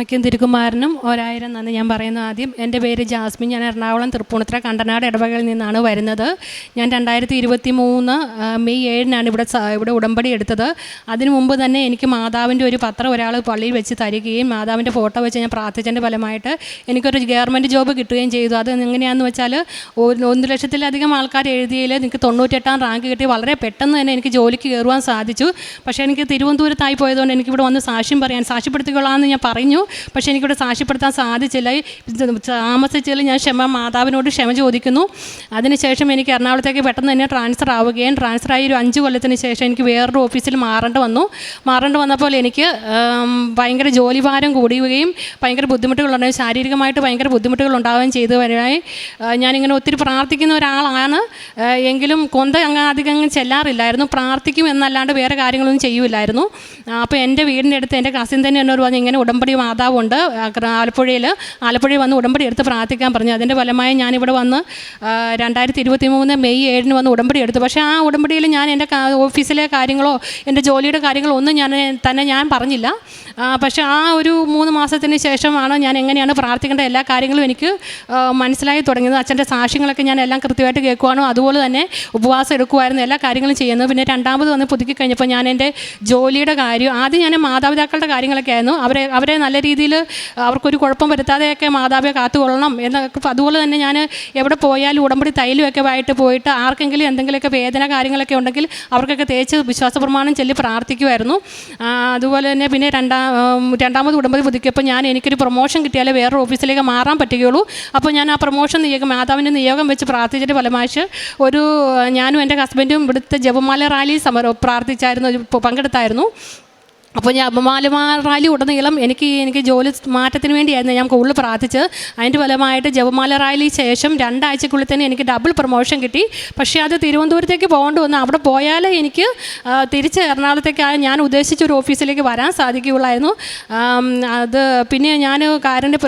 അമ്മയ്ക്കും തിരുകുമാരനും ഒരായിരം നന്ദി. ഞാൻ പറയുന്നു ആദ്യം എന്റെ പേര് ജാസ്മിൻ. ഞാൻ എറണാകുളം തൃപ്പൂണിത്തുറ കണ്ടനാട് ഇടവകയിൽ നിന്നാണ് വരുന്നത്. ഞാൻ രണ്ടായിരത്തി ഇരുപത്തി മൂന്ന് മെയ് ഏഴിനാണ് ഇവിടെ ഇവിടെ ഉടമ്പടി എടുത്തത്. അതിനു മുമ്പ് തന്നെ എനിക്ക് മാതാവിന്റെ ഒരു പത്രം ഒരാൾ പള്ളിയിൽ വെച്ച് തരികയും മാതാവിന്റെ ഫോട്ടോ വെച്ച് ഞാൻ പ്രാർത്ഥിച്ചതിന്റെ ഫലമായിട്ട് എനിക്കൊരു ഗവൺമെന്റ് ജോബ് കിട്ടുകയും ചെയ്തു. അത് എങ്ങനെയാണെന്ന് വെച്ചാൽ ഒന്ന് ലക്ഷത്തിലധികം ആൾക്കാർ എഴുതിയതിൽ എനിക്ക് തൊണ്ണൂറ്റെട്ടാം റാങ്ക് കിട്ടി. വളരെ പെട്ടെന്ന് തന്നെ എനിക്ക് ജോലിക്ക് കയറുവാൻ സാധിച്ചു. പക്ഷേ എനിക്ക് തിരുവനന്തപുരത്തായി പോയതുകൊണ്ട് എനിക്കിവിടെ വന്ന് സാക്ഷ്യം പറയാൻ സാക്ഷ്യപ്പെടുത്തിക്കൊള്ളാമെന്ന് ഞാൻ പറഞ്ഞു. പക്ഷേ എനിക്കിവിടെ സാക്ഷ്യപ്പെടുത്താൻ സാധിച്ചില്ല. താമസിച്ചതിൽ ഞാൻ ക്ഷമ മാതാവിനോട് ക്ഷമ ചോദിക്കുന്നു. അതിനുശേഷം എനിക്ക് എറണാകുളത്തേക്ക് പെട്ടെന്ന് തന്നെ ട്രാൻസ്ഫർ ആവുകയും ട്രാൻസ്ഫർ ആയി ഒരു അഞ്ച് കൊല്ലത്തിന് ശേഷം എനിക്ക് വേറൊരു ഓഫീസിൽ മാറേണ്ടി വന്നു. മാറേണ്ടി വന്നപ്പോൾ എനിക്ക് ഭയങ്കര ജോലി ഭാരം കൂടുകയും ഭയങ്കര ബുദ്ധിമുട്ടുകളുണ്ടായി ശാരീരികമായിട്ട് ഭയങ്കര ബുദ്ധിമുട്ടുകൾ ഉണ്ടാവുകയും ചെയ്തു വരായി ഞാനിങ്ങനെ ഒത്തിരി പ്രാർത്ഥിക്കുന്ന ഒരാളാണ്. എങ്കിലും കൊന്ത അങ്ങ് അധികം അങ്ങ് ചെല്ലാറില്ലായിരുന്നു. പ്രാർത്ഥിക്കും എന്നല്ലാണ്ട് വേറെ കാര്യങ്ങളൊന്നും ചെയ്യില്ലായിരുന്നു. അപ്പോൾ എന്റെ വീടിന്റെ അടുത്ത് എന്റെ കസിൻ തന്നെ എന്നോട് പറഞ്ഞു ഇങ്ങനെ ഉടമ്പടി മാതാവുണ്ട്. ആലപ്പുഴയിൽ ആലപ്പുഴയിൽ വന്ന് ഉടമ്പടി എടുത്ത് പ്രാർത്ഥിക്കാൻ പറഞ്ഞു. അതിന്റെ ഫലമായി ഞാനിവിടെ വന്ന് രണ്ടായിരത്തി ഇരുപത്തി മൂന്ന് മെയ് ഏഴിന് വന്ന് ഉടമ്പടി എടുത്തു. പക്ഷേ ആ ഉടമ്പടിയിൽ ഞാൻ എന്റെ ഓഫീസിലെ കാര്യങ്ങളോ എന്റെ ജോലിയുടെ കാര്യങ്ങളോ ഒന്നും ഞാൻ തന്നെ ഞാൻ പറഞ്ഞില്ല. പക്ഷേ ആ ഒരു മൂന്ന് മാസത്തിന് ശേഷമാണ് ഞാൻ എങ്ങനെയാണ് പ്രാർത്ഥിക്കേണ്ട എല്ലാ കാര്യങ്ങളും എനിക്ക് മനസ്സിലായി തുടങ്ങിയത്. അച്ഛന്റെ സാക്ഷ്യങ്ങളൊക്കെ ഞാൻ എല്ലാം കൃത്യമായിട്ട് കേൾക്കുവാനും അതുപോലെ തന്നെ ഉപവാസം എടുക്കുമായിരുന്നു എല്ലാ കാര്യങ്ങളും ചെയ്യുന്നത് പിന്നെ രണ്ടാമത് വന്ന് പുതുക്കി കഴിഞ്ഞപ്പോൾ ഞാൻ എന്റെ ജോലിയുടെ കാര്യം ആദ്യം ഞാൻ മാതാപിതാക്കളുടെ കാര്യങ്ങളൊക്കെ ആയിരുന്നു. അവരെ അവരെ നല്ല രീതിയിൽ അവർക്കൊരു കുഴപ്പം വരുത്താതെയൊക്കെ മാതാപിതാ കാത്തുകൊള്ളണം. എന്നൊക്കെ അതുപോലെ തന്നെ ഞാൻ എവിടെ പോയാലും ഉടമ്പടി തൈലുമൊക്കെ ആയിട്ട് പോയിട്ട് ആർക്കെങ്കിലും എന്തെങ്കിലുമൊക്കെ വേദന കാര്യങ്ങളൊക്കെ ഉണ്ടെങ്കിൽ അവർക്കൊക്കെ തേച്ച് വിശ്വാസ പ്രമാണം ചൊല്ലി പ്രാർത്ഥിക്കുമായിരുന്നു അതുപോലെ തന്നെ പിന്നെ രണ്ടാം രണ്ടാമത് ഉടമ്പടി പുതുക്കിയപ്പോൾ ഞാൻ എനിക്കൊരു പ്രൊമോഷൻ കിട്ടിയാലേ വേറൊരു ഓഫീസിലേക്ക് മാറാൻ പറ്റുകയുള്ളൂ. അപ്പോൾ ഞാൻ ആ പ്രൊമോഷൻ നിയോഗം മാതാവിന്റെ നിയോഗം വെച്ച് പ്രാർത്ഥിച്ചിട്ട് ഫലമായിട്ട് ഒരു ഞാനും എന്റെ ഹസ്ബൻഡും ഇവിടുത്തെ ജപമാല റാലി സമരം പ്രാർത്ഥിച്ചായിരുന്നു പങ്കെടുത്തായിരുന്നു. അപ്പോൾ ഞാൻ ജപമാലമാറാലി റാലി ഉടനീളം എനിക്ക് എനിക്ക് ജോലി മാറ്റത്തിന് വേണ്ടിയായിരുന്നു ഞാൻ കൂടുതൽ പ്രാർത്ഥിച്ച് അതിന്റെ ഫലമായിട്ട് ജപമാല റാലി ശേഷം രണ്ടാഴ്ചക്കുള്ളിൽ തന്നെ എനിക്ക് ഡബിൾ പ്രൊമോഷൻ കിട്ടി. പക്ഷേ അത് തിരുവനന്തപുരത്തേക്ക് പോകേണ്ടി വന്നു. അവിടെ പോയാലേ എനിക്ക് തിരിച്ച് എറണാകുളത്തേക്ക് ഞാൻ ഉദ്ദേശിച്ച ഒരു ഓഫീസിലേക്ക് വരാൻ സാധിക്കുകയുള്ളായിരുന്നു. അത് പിന്നെ ഞാൻ കാരന്റെ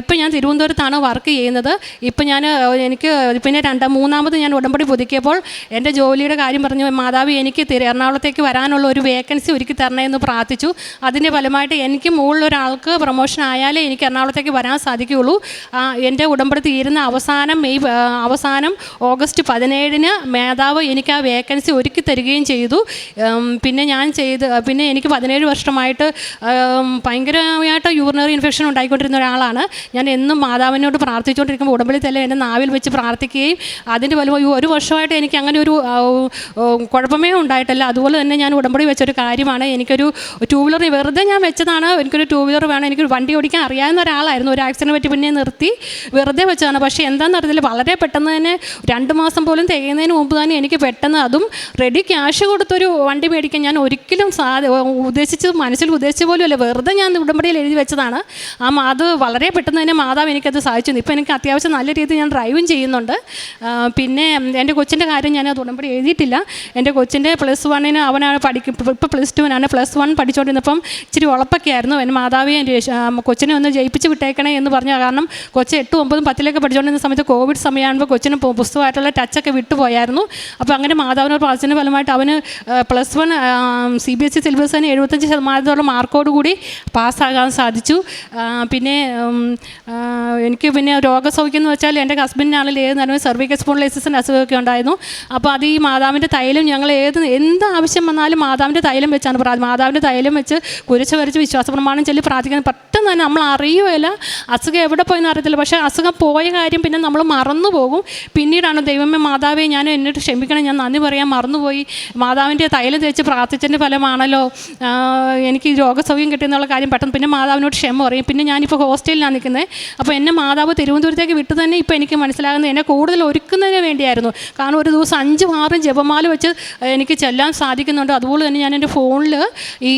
ഇപ്പം ഞാൻ തിരുവനന്തപുരത്താണ് വർക്ക് ചെയ്യുന്നത്. ഇപ്പം ഞാൻ എനിക്ക് പിന്നെ രണ്ട് മൂന്നാമത് ഞാൻ ഉടമ്പടി പുതുക്കിയപ്പോൾ എന്റെ ജോലിയുടെ കാര്യം പറഞ്ഞു മാതാവ് എനിക്ക് എറണാകുളത്തേക്ക് വരാനുള്ള ഒരു വേക്കൻസി ഒരുക്കി തരണേ എന്ന് പ്രാർത്ഥിച്ചു അതിന്റെ ഫലമായിട്ട് എനിക്ക് മുകളിലൊരാൾക്ക് പ്രൊമോഷൻ ആയാലേ എനിക്ക് എറണാകുളത്തേക്ക് വരാൻ സാധിക്കുകയുള്ളൂ. എന്റെ ഉടമ്പടി തീരുന്ന അവസാനം മെയ് അവസാനം ഓഗസ്റ്റ് പതിനേഴിന് മേധാവ് എനിക്ക് ആ വേക്കൻസി ഒരുക്കി തരികയും ചെയ്തു. പിന്നെ ഞാൻ ചെയ്ത് പിന്നെ എനിക്ക് പതിനേഴ് വർഷമായിട്ട് ഭയങ്കരമായിട്ട് യൂറിനറി ഇൻഫെക്ഷൻ ഉണ്ടായിക്കൊണ്ടിരുന്ന ഒരാളാണ്. ഞാൻ എന്നും മാതാവിനോട് പ്രാർത്ഥിച്ചുകൊണ്ടിരിക്കുമ്പോൾ ഉടമ്പടി തന്നെ എന്റെ നാവിൽ വെച്ച് പ്രാർത്ഥിക്കുകയും അതിന്റെ വലുപ്പം ഒരു വർഷമായിട്ട് എനിക്ക് അങ്ങനെ ഒരു കുഴപ്പമേ ഉണ്ടായിട്ടില്ല. അതുപോലെ തന്നെ ഞാൻ ഉടമ്പടി വെച്ചൊരു കാര്യമാണ്. എനിക്കൊരു ടൂ വീലർ വെറുതെ ഞാൻ വെച്ചതാണ്. എനിക്കൊരു ടൂ വീലർ വേണം. എനിക്ക് വണ്ടി ഓടിക്കാൻ അറിയാവുന്ന ഒരാളായിരുന്നു. ഒരു ആക്സിഡന്റ് പറ്റി പിന്നെ നിർത്തി വെറുതെ വെച്ചതാണ്. പക്ഷേ എന്താണെന്ന് അറിയത്തില്ല വളരെ പെട്ടെന്ന് തന്നെ രണ്ട് മാസം പോലും തികയുന്നതിന് മുമ്പ് തന്നെ എനിക്ക് പെട്ടെന്ന് അതും റെഡി ക്യാഷ് കൊടുത്തൊരു വണ്ടി മേടിക്കാൻ ഞാൻ ഒരിക്കലും ഉദ്ദേശിച്ച് മനസ്സിൽ ഉദ്ദേശിച്ച പോലും അല്ല വെറുതെ ഞാൻ ഉടമ്പടിയിൽ എഴുതി വെച്ചതാണ്. ആ അത് വളരെ പെട്ടെന്ന് തന്നെ മാതാവ് എനിക്കത് സാധിച്ചു. ഇപ്പം എനിക്ക് അത്യാവശ്യം നല്ല രീതിയിൽ ഞാൻ ഡ്രൈവും ചെയ്യുന്നുണ്ട്. പിന്നെ എന്റെ കൊച്ചിന്റെ കാര്യം ഞാൻ അത് ഉടമ്പടി എഴുതിയിട്ടില്ല. എന്റെ കൊച്ചിന്റെ പ്ലസ് വണ്ണിന് അവനാണ് പഠിക്കും ഇപ്പോൾ പ്ലസ് ടുവിനാണ് പ്ലസ് വൺ പഠിച്ചുകൊണ്ടിരുന്നപ്പം ഇച്ചിരി ഉളപ്പൊക്കെ ആയിരുന്നു എന്റെ മാതാവിയെ എന്റെ കൊച്ചിനെ ഒന്ന് ജയിപ്പിച്ച് വിട്ടേക്കണേ എന്ന് പറഞ്ഞു കാരണം കൊച്ച് എട്ടും ഒമ്പതും പത്തിലൊക്കെ പഠിച്ചുകൊണ്ടിരുന്ന സമയത്ത് കോവിഡ് സമയമാകുമ്പോൾ കൊച്ചിന് പുസ്തകമായിട്ടുള്ള ടച്ചൊക്കെ വിട്ടുപോയായിരുന്നു. അപ്പോൾ അങ്ങനെ മാതാവിനോട് പ്രാർത്ഥന ഫലമായിട്ട് അവന് plus one C B S E syllabus തന്നെ എഴുപത്തഞ്ച് ശതമാനത്തോളം മാർക്കോട് കൂടി പാസ്സാകാൻ സാധിച്ചു. പിന്നെ എനിക്ക് പിന്നെ രോഗസൗഖ്യം എന്ന് വെച്ചാൽ എന്റെ ഹസ്ബൻഡിനാണെങ്കിൽ ഏത് നേരം സെർവിക്കൽ സ്പോൺലൈസിന്റെ അസുഖമൊക്കെ ഉണ്ടായിരുന്നു. അപ്പോൾ അത് ഈ മാതാവിന്റെ തൈലം ഞങ്ങൾ ഏത് എന്ത് ആവശ്യം വന്നാലും മാതാവിന്റെ തൈലം വെച്ചാണ് പ്രാർത്ഥന മാതാവിന്റെ തൈലം വെച്ച് കുരിശ് വരച്ച് വിശ്വാസ പ്രമാണം ചൊല്ലി പ്രാർത്ഥിക്കാൻ പെട്ടെന്ന് തന്നെ നമ്മൾ അറിയുകയില്ല. അസുഖം എവിടെ പോയെന്ന് അറിയത്തില്ല. പക്ഷേ അസുഖം പോയ കാര്യം പിന്നെ നമ്മൾ മറന്നു പോകും. പിന്നീടാണ് ദൈവമേ മാതാവെ ഞാൻ എന്നിട്ട് ക്ഷമിക്കണം. ഞാൻ നന്ദി പറയാൻ മറന്നുപോയി. മാതാവിന്റെ തൈലം തേച്ച് പ്രാർത്ഥിച്ചതിന്റെ ഫലമാണല്ലോ എനിക്ക് രോഗസൗഖ്യം കിട്ടിയെന്നുള്ള കാര്യം പെട്ടെന്ന് പിന്നെ മാതാവിനോട് ക്ഷമ പറയും. പിന്നെ ഞാനിപ്പോൾ ഹോസ്റ്റലിലാണ് നിൽക്കുന്നത്. അപ്പോൾ എന്നെ മാതാവ് തിരുവനന്തപുരത്തേക്ക് വിട്ടു തന്നെ ഇപ്പോൾ എനിക്ക് മനസ്സിലാകുന്നത് എന്നെ കൂടുതൽ ഒരുക്കുന്നതിന് വേണ്ടിയായിരുന്നു. കാരണം ഒരു ദിവസം അഞ്ചും ആറും ജപമാല വെച്ച് എനിക്ക് ചെല്ലാൻ സാധിക്കുന്നുണ്ട്. അതുപോലെ തന്നെ ഞാൻ എന്റെ ഫോണിൽ ഈ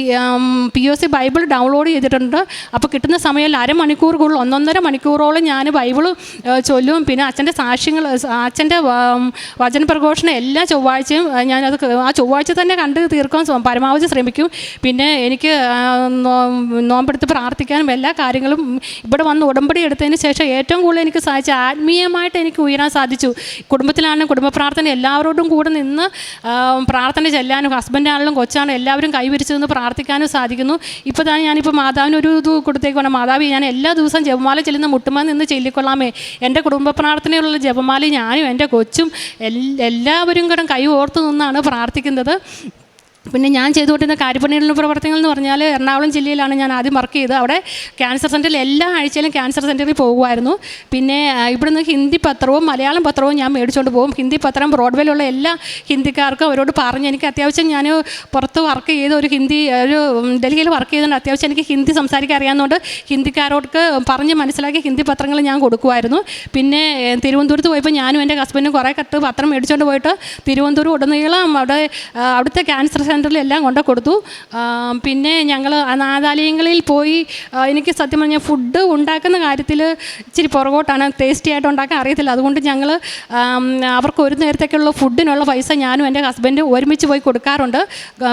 P O C Bible download ചെയ്തിട്ടുണ്ട്. അപ്പോൾ കിട്ടുന്ന സമയം അരമണിക്കൂർ കൂടുതൽ ഒന്നൊന്നര മണിക്കൂറോളം ഞാൻ ബൈബിൾ ചൊല്ലും. പിന്നെ അച്ഛന്റെ സാക്ഷ്യങ്ങൾ അച്ഛന്റെ വചനപ്രഘോഷണം എല്ലാ ചൊവ്വാഴ്ചയും ഞാനത് ആ ചൊവ്വാഴ്ച തന്നെ കണ്ട് തീർക്കാൻ പരമാവധി ശ്രമിക്കും. പിന്നെ എനിക്ക് നോമ്പെടുത്ത് പ്രാർത്ഥിക്കാനും എല്ലാ കാര്യങ്ങളും ഇവിടെ വന്ന് ഉടമ്പടി എടുത്തതിന് ശേഷം ഏറ്റവും കൂടുതൽ എനിക്ക് സാധിച്ചു ആത്മീയമായിട്ട് എനിക്ക് ഉയരാൻ സാധിച്ചു. കുടുംബത്തിലാണ് കുടുംബ പ്രാർത്ഥന എല്ലാവരോടും കൂടെ നിന്ന് പ്രാർത്ഥന ചെല്ലാനും ഹസ്ബൻഡാണെങ്കിലും കൊച്ചാണെങ്കിലും എല്ലാവരും കൈവരിച്ചു നിന്ന് പ്രാർത്ഥന പ്രാർത്ഥിക്കാനും സാധിക്കുന്നു. ഇപ്പോൾ തന്നെ ഞാനിപ്പോൾ മാതാവിന് ഒരു ഇത് കൊടുത്തേക്കാണ് മാതാവ് ഞാൻ എല്ലാ ദിവസവും ജപമാല ചെല്ലുന്ന മുട്ടുമാൻ നിന്ന് ചൊല്ലിക്കൊള്ളാമേ. എന്റെ കുടുംബ പ്രാർത്ഥനയുള്ള ജപമാല ഞാനും എന്റെ കൊച്ചും എല്ലാവരും കൂടെ കൈ ഓർത്ത് നിന്നാണ് പ്രാർത്ഥിക്കുന്നത്. പിന്നെ ഞാൻ ചെയ്തുകൊണ്ടിരുന്ന കാര്യപ്പണികളിലും പ്രവർത്തനങ്ങൾ എന്ന് പറഞ്ഞാൽ എറണാകുളം ജില്ലയിലാണ് ഞാൻ ആദ്യം വർക്ക് ചെയ്തത്. അവിടെ ക്യാൻസർ സെന്ററിൽ എല്ലാ ആഴ്ചയിലും ക്യാൻസർ സെന്ററിൽ പോകുമായിരുന്നു. പിന്നെ ഇവിടുന്ന് ഹിന്ദി പത്രവും മലയാളം പത്രവും ഞാൻ മേടിച്ചുകൊണ്ട് പോകും. ഹിന്ദി പത്രം ബ്രോഡ്വേയിലുള്ള എല്ലാ ഹിന്ദിക്കാർക്കും അവരോട് പറഞ്ഞ് എനിക്ക് അത്യാവശ്യം ഞാൻ പുറത്ത് വർക്ക് ചെയ്ത് ഒരു ഹിന്ദി ഒരു ഡൽഹിയിൽ വർക്ക് ചെയ്തുകൊണ്ട് അത്യാവശ്യം എനിക്ക് ഹിന്ദി സംസാരിക്കാൻ അറിയാവുന്നതുകൊണ്ട് ഹിന്ദിക്കാരോർക്ക് പറഞ്ഞ് മനസ്സിലാക്കി ഹിന്ദി പത്രങ്ങൾ ഞാൻ കൊടുക്കുമായിരുന്നു. പിന്നെ തിരുവനന്തപുരത്ത് പോയപ്പോൾ ഞാനും എന്റെ ഹസ്ബൻഡും കുറേ കത്ത് പത്രം മേടിച്ചുകൊണ്ട് പോയിട്ട് തിരുവനന്തപുരം ഉടനീളം അവിടെ അവിടുത്തെ ക്യാൻസർ സെന്ററിൽ എല്ലാം കൊണ്ട് കൊടുത്തു. പിന്നെ ഞങ്ങൾ അനാഥാലയങ്ങളിൽ പോയി എനിക്ക് സത്യം പറഞ്ഞാൽ ഫുഡ് ഉണ്ടാക്കുന്ന കാര്യത്തിൽ ഇച്ചിരി പുറകോട്ടാണ് ടേസ്റ്റി ആയിട്ട് ഉണ്ടാക്കാൻ അറിയത്തില്ല. അതുകൊണ്ട് ഞങ്ങൾ അവർക്ക് ഒരു നേരത്തേക്കുള്ള ഫുഡിനുള്ള പൈസ ഞാനും എന്റെ ഹസ്ബൻഡും ഒരുമിച്ച് പോയി കൊടുക്കാറുണ്ട്.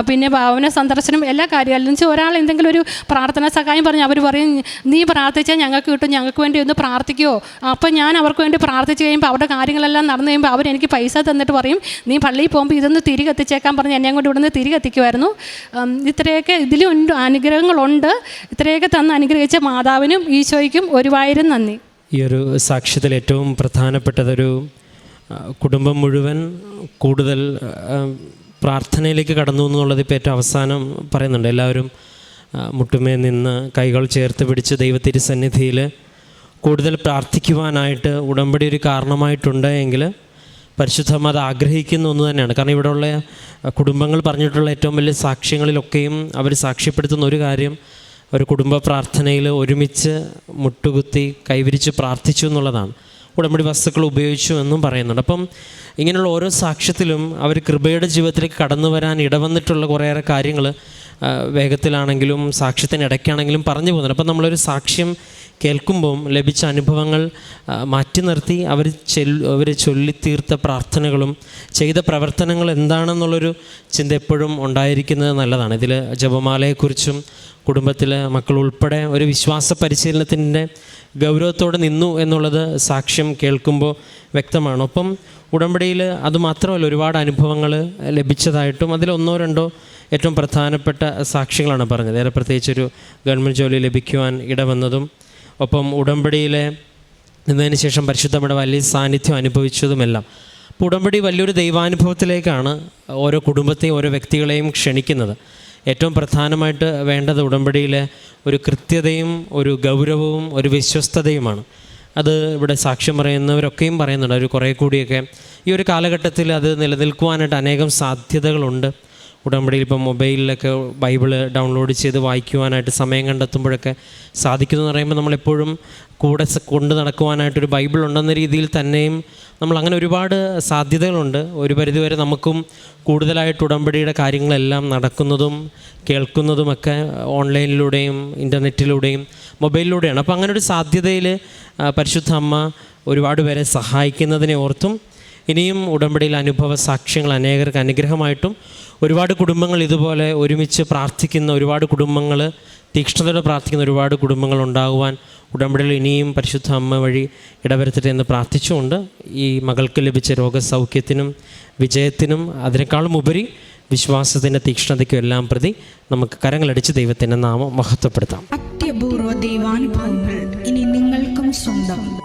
പിന്നെ ഭവന സന്ദർശനം എല്ലാ കാര്യങ്ങളും എന്ന് ഒരാൾ എന്തെങ്കിലും ഒരു പ്രാർത്ഥനാ സഹായം പറഞ്ഞ് അവർ പറയും നീ പ്രാർത്ഥിച്ചാൽ ഞങ്ങൾക്ക് കിട്ടും ഞങ്ങൾക്ക് വേണ്ടി ഒന്ന് പ്രാർത്ഥിക്കുമോ അപ്പോൾ ഞാൻ അവർക്ക് വേണ്ടി പ്രാർത്ഥിച്ച് കഴിയുമ്പോൾ അവരുടെ കാര്യങ്ങളെല്ലാം നടന്നു കഴിയുമ്പോൾ അവരെനിക്ക് പൈസ തന്നിട്ട് പറയും നീ പള്ളിയിൽ പോകുമ്പോൾ ഇതൊന്ന് തിരികെ എത്തിച്ചേക്കാൻ പറഞ്ഞ് എന്നെ കൊണ്ട് ഇവിടുന്ന് എത്തിക്കുമായിരുന്നു ഉം, ഇത്രയൊക്കെ ഇതിലും അനുഗ്രഹങ്ങളുണ്ട്. ഇത്രയൊക്കെ തന്ന് അനുഗ്രഹിച്ച മാതാവിനും ഈശോയ്ക്കും ഒരുവായിരം നന്ദി. ഈ ഒരു സാക്ഷ്യത്തിൽ ഏറ്റവും പ്രധാനപ്പെട്ടതൊരു കുടുംബം മുഴുവൻ കൂടുതൽ പ്രാർത്ഥനയിലേക്ക് കടന്നു എന്നുള്ളത് ഇപ്പോൾ ഏറ്റവും അവസാനം പറയുന്നുണ്ട്. എല്ലാവരും മുട്ടുമേ നിന്ന് കൈകൾ ചേർത്ത് പിടിച്ച് ദൈവത്തിരി സന്നിധിയിൽ കൂടുതൽ പ്രാർത്ഥിക്കുവാനായിട്ട് ഉടമ്പടി ഒരു കാരണമായിട്ടുണ്ട് എങ്കിൽ പരിശുദ്ധം അത് ആഗ്രഹിക്കുന്ന ഒന്ന് തന്നെയാണ്. കാരണം ഇവിടെയുള്ള കുടുംബങ്ങൾ പറഞ്ഞിട്ടുള്ള ഏറ്റവും വലിയ സാക്ഷ്യങ്ങളിലൊക്കെയും അവർ സാക്ഷ്യപ്പെടുത്തുന്ന ഒരു കാര്യം ഒരു കുടുംബ പ്രാർത്ഥനയിൽ ഒരുമിച്ച് മുട്ടുകുത്തി കൈവിരിച്ച് പ്രാർത്ഥിച്ചു എന്നുള്ളതാണ്. ഉടമ്പടി വസ്തുക്കൾ ഉപയോഗിച്ചു എന്നും പറയുന്നുണ്ട്. അപ്പം ഇങ്ങനെയുള്ള ഓരോ സാക്ഷ്യത്തിലും അവർ കൃപയുടെ ജീവിതത്തിലേക്ക് കടന്നു വരാൻ ഇടവന്നിട്ടുള്ള കുറേയേറെ കാര്യങ്ങൾ വേഗത്തിലാണെങ്കിലും സാക്ഷ്യത്തിന് ഇടയ്ക്കാണെങ്കിലും പറഞ്ഞു പോകുന്നുണ്ട്. അപ്പം നമ്മളൊരു സാക്ഷ്യം കേൾക്കുമ്പം ലഭിച്ച അനുഭവങ്ങൾ മാറ്റി നിർത്തി അവർ ചെല്ലു അവർ ചൊല്ലിത്തീർത്ത പ്രാർത്ഥനകളും ചെയ്ത പ്രവർത്തനങ്ങൾ എന്താണെന്നുള്ളൊരു ചിന്ത എപ്പോഴും ഉണ്ടായിരിക്കുന്നത് നല്ലതാണ്. ഇതിൽ ജപമാലയെക്കുറിച്ചും കുടുംബത്തിലെ മക്കൾ ഉൾപ്പെടെ ഒരു വിശ്വാസ പരിശീലനത്തിന്റെ ഗൗരവത്തോടെ നിന്നു എന്നുള്ളത് സാക്ഷ്യം കേൾക്കുമ്പോൾ വ്യക്തമാണ്. ഒപ്പം ഉടമ്പടിയിൽ അതുമാത്രമല്ല ഒരുപാട് അനുഭവങ്ങൾ ലഭിച്ചതായിട്ടും അതിൽ ഒന്നോ രണ്ടോ ഏറ്റവും പ്രധാനപ്പെട്ട സാക്ഷികളാണ് പറഞ്ഞത്. ഏറെ പ്രത്യേകിച്ചൊരു ഗവൺമെന്റ് ജോലി ലഭിക്കുവാൻ ഇടവന്നതും ഒപ്പം ഉടമ്പടിയിലെ നിന്നതിന് ശേഷം പരിശുദ്ധമ്മയുടെ വലിയ സാന്നിധ്യം അനുഭവിച്ചതുമെല്ലാം. അപ്പോൾ ഉടമ്പടി വലിയൊരു ദൈവാനുഭവത്തിലേക്കാണ് ഓരോ കുടുംബത്തെയും ഓരോ വ്യക്തികളെയും ക്ഷണിക്കുന്നത്. ഏറ്റവും പ്രധാനമായിട്ട് വേണ്ടത് ഉടമ്പടിയിലെ ഒരു കൃത്യതയും ഒരു ഗൗരവവും ഒരു വിശ്വസ്തതയുമാണ്. അത് ഇവിടെ സാക്ഷ്യം പറയുന്നവരൊക്കെയും പറയുന്നുണ്ട്. ഒരു കുറേ കൂടിയൊക്കെ ഈ ഒരു കാലഘട്ടത്തിൽ അത് നിലനിൽക്കുവാനായിട്ട് അനേകം സാധ്യതകളുണ്ട്. ഉടമ്പടിയിൽ ഇപ്പം മൊബൈലിലൊക്കെ ബൈബിൾ ഡൗൺലോഡ് ചെയ്ത് വായിക്കുവാനായിട്ട് സമയം കണ്ടെത്തുമ്പോഴൊക്കെ സാധിക്കുന്നു എന്ന് പറയുമ്പോൾ നമ്മളെപ്പോഴും കൂടെ കൊണ്ട് നടക്കുവാനായിട്ടൊരു ബൈബിൾ ഉണ്ടെന്ന രീതിയിൽ തന്നെയും നമ്മൾ അങ്ങനെ ഒരുപാട് സാധ്യതകളുണ്ട്. ഒരു പരിധിവരെ നമുക്കും കൂടുതലായിട്ട് ഉടമ്പടിയുടെ കാര്യങ്ങളെല്ലാം നടക്കുന്നതും കേൾക്കുന്നതുമൊക്കെ ഓൺലൈനിലൂടെയും ഇന്റർനെറ്റിലൂടെയും മൊബൈലിലൂടെയാണ്. അപ്പോൾ അങ്ങനെ ഒരു സാധ്യതയിൽ പരിശുദ്ധ അമ്മ ഒരുപാട് പേരെ സഹായിക്കുന്നതിനെ ഓർത്തും ഇനിയും ഉടമ്പടിയിൽ അനുഭവ സാക്ഷ്യങ്ങൾ അനേകർക്ക് അനുഗ്രഹമായിട്ടും ഒരുപാട് കുടുംബങ്ങൾ ഇതുപോലെ ഒരുമിച്ച് പ്രാർത്ഥിക്കുന്ന ഒരുപാട് കുടുംബങ്ങൾ തീക്ഷ്ണതയോടെ പ്രാർത്ഥിക്കുന്ന ഒരുപാട് കുടുംബങ്ങൾ ഉണ്ടാകുവാൻ ഉടമ്പടിയിൽ ഇനിയും പരിശുദ്ധ അമ്മ വഴി ഇടവരുത്തട്ടെ എന്ന് പ്രാർത്ഥിച്ചുകൊണ്ട് ഈ മകൾക്ക് ലഭിച്ച രോഗസൗഖ്യത്തിനും വിജയത്തിനും അതിനേക്കാളും ഉപരി വിശ്വാസത്തിന്റെ തീക്ഷ്ണതയ്ക്കും എല്ലാം പ്രതി നമുക്ക് കരങ്ങളടിച്ച് ദൈവത്തിന്റെ നാമം മഹത്വപ്പെടുത്താം. അത്യപൂർവ ദൈവാനുഭവങ്ങൾ ഇനി നിങ്ങൾക്കും സ്വന്തം.